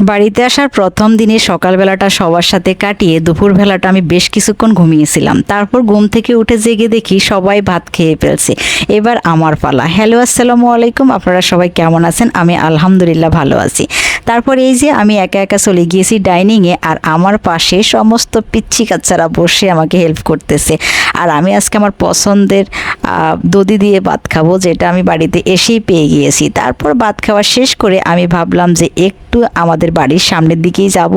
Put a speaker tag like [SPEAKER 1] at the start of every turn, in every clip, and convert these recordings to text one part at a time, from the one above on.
[SPEAKER 1] বাড়িতে আসার প্রথম দিনে সকালবেলাটা সবার সাথে কাটিয়ে দুপুরবেলাটা আমি বেশ কিছুক্ষণ ঘুমিয়েছিলাম। তারপর ঘুম থেকে উঠে জেগে দেখি সবাই ভাত খেয়ে ফেলছে। এবার আমার পালা। হ্যালো, আসসালামু আলাইকুম। আপনারা সবাই কেমন আছেন? আমি আলহামদুলিল্লাহ ভালো আছি। তারপর এই যে আমি একা একা চলে গিয়েছি ডাইনিংয়ে, আর আমার পাশে সমস্ত পিচ্ছি কাচ্চারা বসে আমাকে হেল্প করতেছে। আর আমি আজকে আমার পছন্দের দদি দিয়ে ভাত খাব, যেটা আমি বাড়িতে এসেই পেয়ে গিয়েছি। তারপর ভাত খাওয়া শেষ করে আমি ভাবলাম যে একটু আমাদের বাড়ির সামনের দিকেই যাব।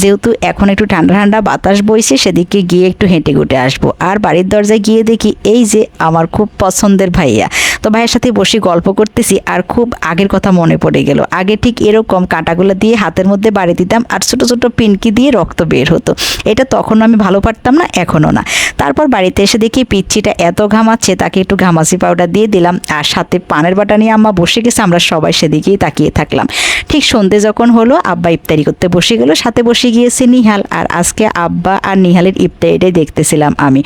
[SPEAKER 1] যেহেতু এখন একটু ঠান্ডা ঠান্ডা বাতাস বইছে, সেদিকে গিয়ে একটু হেঁটে ঘুটে আসব। আর বাড়ির দরজায় গিয়ে দেখি এই যে আমার খুব পছন্দের ভাইয়া। তো ভাইয়ের সাথে বসে গল্প করতেছি আর খুব আগের কথা মনে পড়ে গেল। আগে ঠিক এরকম কাঁটাগুলো দিয়ে হাতের মধ্যে বাড়ি দিতাম আর ছোটো ছোটো পিনকি দিয়ে রক্ত বের হতো। এটা তখন আমি ভালো পারতাম না, এখনও না। তারপর বাড়িতে এসে দেখি পিচ্ছিটা এত ঘামাচ্ছে, তাকে একটু ঘামাচি পাউডার দিয়ে দিলাম আর সাথে পানের বাটা নিয়ে আম্মা বসে গেছে, আমরা সবাই সেদিকেই তাকিয়ে থাকলাম। ঠিক সন্ধে যখন হলো, আব্বা ইফতারি করতে বসে গেল, সাথে বসে গিয়েছে নিহাল। আর আজকে আব্বা আর নিহালের ইফতারিটাই দেখতেছিলাম আমি।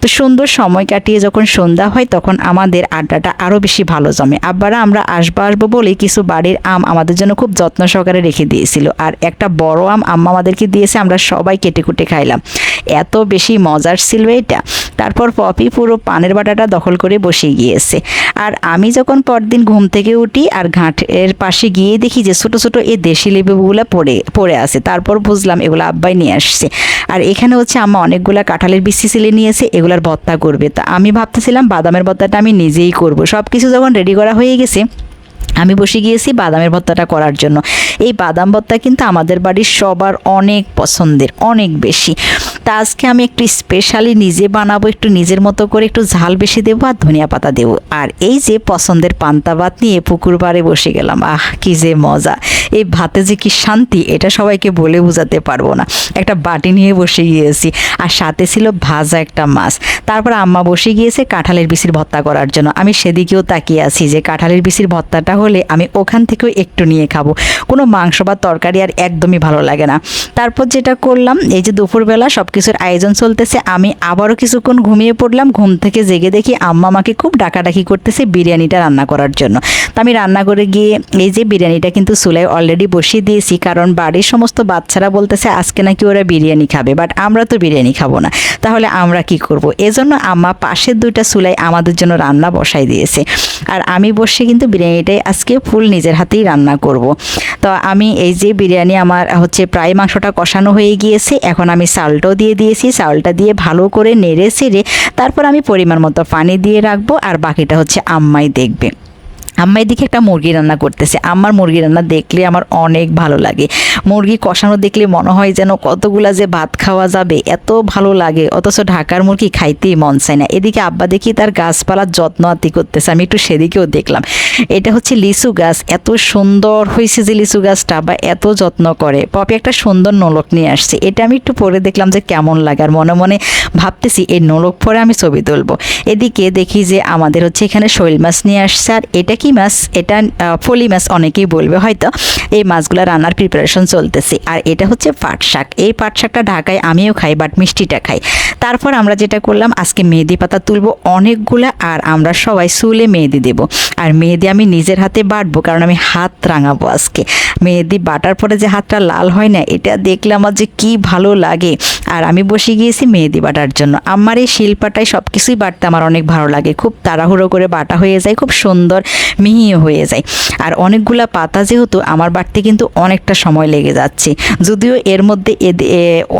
[SPEAKER 1] তো সুন্দর সময় কাটিয়ে যখন সন্ধ্যা হয়, তখন আমাদের আড্ডাটা আরও বেশি ভালো জমে। আব্বারা আমরা আসব আসব বলে কিছু বাড়ির আম আমাদের জন্য খুব যত্ন সহকারে রেখে দিয়েছিল। আর একটা বড় আম আম্মা আমাদেরকে দিয়েছে, আমরা সবাই কেটে কুটে খাইলাম। এত বেশি মজার ছিল এটা। তারপর পপি পুরো পানের বাটাটা দখল করে বসে গিয়েছে। আর আমি যখন পরদিন ঘুম থেকে উঠি আর ঘাটের পাশে গিয়ে দেখি যে ছোট ছোট এই দেশি লেবুগুলো পড়ে পড়ে আছে, তারপর বুঝলাম এগুলো আব্বাই নিয়ে আসছে। আর এখানে হচ্ছে আম্মা অনেকগুলা কাঁঠালের বিসি সিলে নিয়েছে, এগুলার ভর্তা করবে। তা আমি ভাবতেছিলাম বাদামের ভর্তাটা আমি নিজেই করব। সব কিছু যখন রেডি করা হয়ে গেছে, আমি বসে গিয়েছি বাদামের ভর্তাটা করার জন্য। এই বাদাম ভর্তা কিন্তু আমাদের বাড়ির সবার অনেক পছন্দের, অনেক বেশি। তা আজকে আমি একটু স্পেশালি নিজে বানাবো, একটু নিজের মতো করে একটু ঝাল বেশি দেবো আর ধনিয়া পাতা দেবো। আর এই যে পছন্দের পান্তা ভাত নিয়ে পুকুর পাড়ে বসে গেলাম, আহ, কি যে মজা। এই ভাতে যে কি শান্তি, এটা সবাইকে বলে বোঝাতে পারব না। একটা বাটি নিয়ে বসে গিয়েছি, আর সাথে ছিল ভাজা একটা মাছ। তারপর আম্মা বসে গিয়েছে কাঁঠালের বিচির ভর্তা করার জন্য। আমি সেদিকেও তাকিয়ে আছি যে কাঁঠালের বিচির ভর্তাটা হলে আমি ওখান থেকেও একটু নিয়ে খাব। কোনো মাংস বা তরকারি আর একদমই ভালো লাগে না। তারপর যেটা করলাম, এই যে দুপুরবেলা সব কিছুর আয়োজন চলতেছে, আমি আবারও কিছুক্ষণ ঘুমিয়ে পড়লাম, ঘুম থেকে জেগে দেখি আম্মা আমাকে খুব ডাকাডাকি করতেছে বিরিয়ানিটা রান্না করার জন্য। তো আমি রান্না করে গিয়ে এই যে বিরিয়ানিটা কিন্তু চুলায় অলরেডি বসিয়ে দিয়েছি, কারণ বাড়ির সমস্ত বাচ্চারা বলতেছে আজকে নাকি ওরা বিরিয়ানি খাবে বাট আমরা তো বিরিয়ানি খাব না। তাহলে আমরা কি করব? এজন্য আম্মা পাশের দুইটা চুলায় আমাদের জন্য রান্না বসাই দিয়েছে। আর আমি বসে কিন্তু বিরিয়ানিটাই আজকে ফুল নিজের হাতেই রান্না করব। তো আমি এই যে বিরিয়ানি আমার হচ্ছে প্রায় মাংসটা কষানো হয়ে গিয়েছে, এখন আমি চালটাও দিয়ে দিয়েছি, চালটা দিয়ে ভালো করে নেড়ে সেড়ে তারপর আমি পরিমাণ মতো পানি দিয়ে রাখব আর বাকিটা হচ্ছে আম্মাই দেখবে। আম্মাই দিকে একটা মুরগি রান্না করতেছে। আমার মুরগি রান্না দেখলে আমার অনেক ভালো লাগে। মুরগি কষানো দেখলে মনে হয় যেন কতগুলা যে ভাত খাওয়া যাবে, এত ভালো লাগে। অথচ ঢাকার মুরগি খাইতেই মন চায় না। এদিকে আব্বা দেখি তার গাছপালার যত্ন আত্তি করতেছে। আমি একটু সেদিকেও দেখলাম। এটা হচ্ছে লিচু গাছ। এত সুন্দর হয়েছে যে লিচু গাছটা বা এত যত্ন করে। পপি একটা সুন্দর নলক নিয়ে আসছে। এটা আমি একটু পরে দেখলাম যে কেমন লাগে। আর মনে মনে ভাবতেছি এই নলক পরে আমি ছবি তুলবো। এদিকে দেখি যে আমাদের হচ্ছে এখানে শৈল মাছ নিয়ে আসছে। আর এটা কি মাছ এটা ফলি মাছ অনেকেই বলবে, হয়তো এই মাছগুলো রান্নার প্রিপারেশন চলতেছে। আর এটা হচ্ছে পাট শাক। এই পাট শাকটা ঢাকায় আমিও খাই বাট মিষ্টিটা খাই। তারপর আমরা যেটা করলাম, আজকে মেহেদি পাতা তুলবো অনেকগুলো, আর আমরা সবাই চুলে মেহেদি দেব। আর মেহেদি আমি নিজের হাতে বাটবো, কারণ আমি হাত রাঙাবো আজকে। মেহেদি বাটার পরে যে হাতটা লাল হয় না, এটা দেখলে আমার যে কি ভালো লাগে। আর আমি বসে গিয়েছি মেহেদি বাটার জন্য। আমার এই শিল্পাটায় সব কিছুই বাটতে আমার অনেক ভালো লাগে। খুব তাড়াহুড়ো করে বাটা হয়ে যায়, খুব সুন্দর মিহিও হয়ে যায়। আর অনেকগুলা পাতা যেহেতু আমার বাড়তে কিন্তু অনেকটা সময় লেগে যাচ্ছে। যদিও এর মধ্যে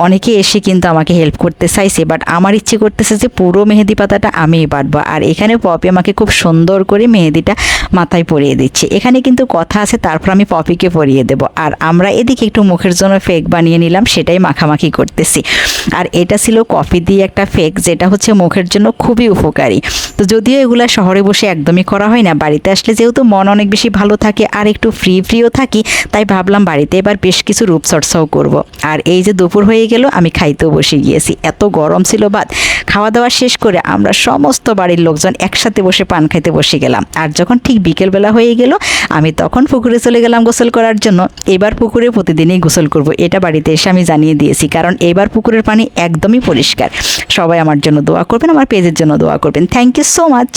[SPEAKER 1] অনেকে এসে কিন্তু আমাকে হেল্প করতে চাইছে বাট আমার ইচ্ছে করতেছে যে পুরো মেহেদি পাতাটা আমিই বাটবো। আর এখানে পপি আমাকে খুব সুন্দর করে মেহেদিটা মাথায় পরিয়ে দিচ্ছে। এখানে কিন্তু কথা আছে, তারপর আমি পপিকে পরিয়ে দেব। আর আমরা এদিকে একটু মুখের জন্য ফেক বানিয়ে নিলাম, সেটাই মাখামাখি করতেছি। আর এটা ছিল কফি দিয়ে একটা ফেক যেটা হচ্ছে মুখের জন্য খুবই উপকারী। তো যদিও এগুলা শহরে বসে একদমই করা হয় না, বাড়িতে আসলে যেহেতু মন অনেক বেশি ভালো থাকে আর একটু ফ্রি ফ্রিও থাকি, তাই ভাবলাম বাড়িতে এবার বেশ কিছু রূপচর্চাও করব। আর এই যে দুপুর হয়ে গেল, আমি খাইতেও বসে গিয়েছি। এত গরম ছিল বাদ খাওয়া দাওয়া শেষ করে আমরা সমস্ত বাড়ির লোকজন একসাথে বসে পান খাইতে বসে গেলাম। আর যখন ঠিক বিকেলবেলা হয়ে গেল, আমি তখন পুকুরে চলে গেলাম গোসল করার জন্য। এবার পুকুরে প্রতিদিনই গোসল করব, এটা বাড়িতে এসে আমি জানিয়ে দিয়েছি, কারণ এবার পুকুরের পানি একদমই পরিষ্কার। সবাই আমার জন্য দোয়া করবেন, আমার পেজের জন্য দোয়া করবেন। Thank you so much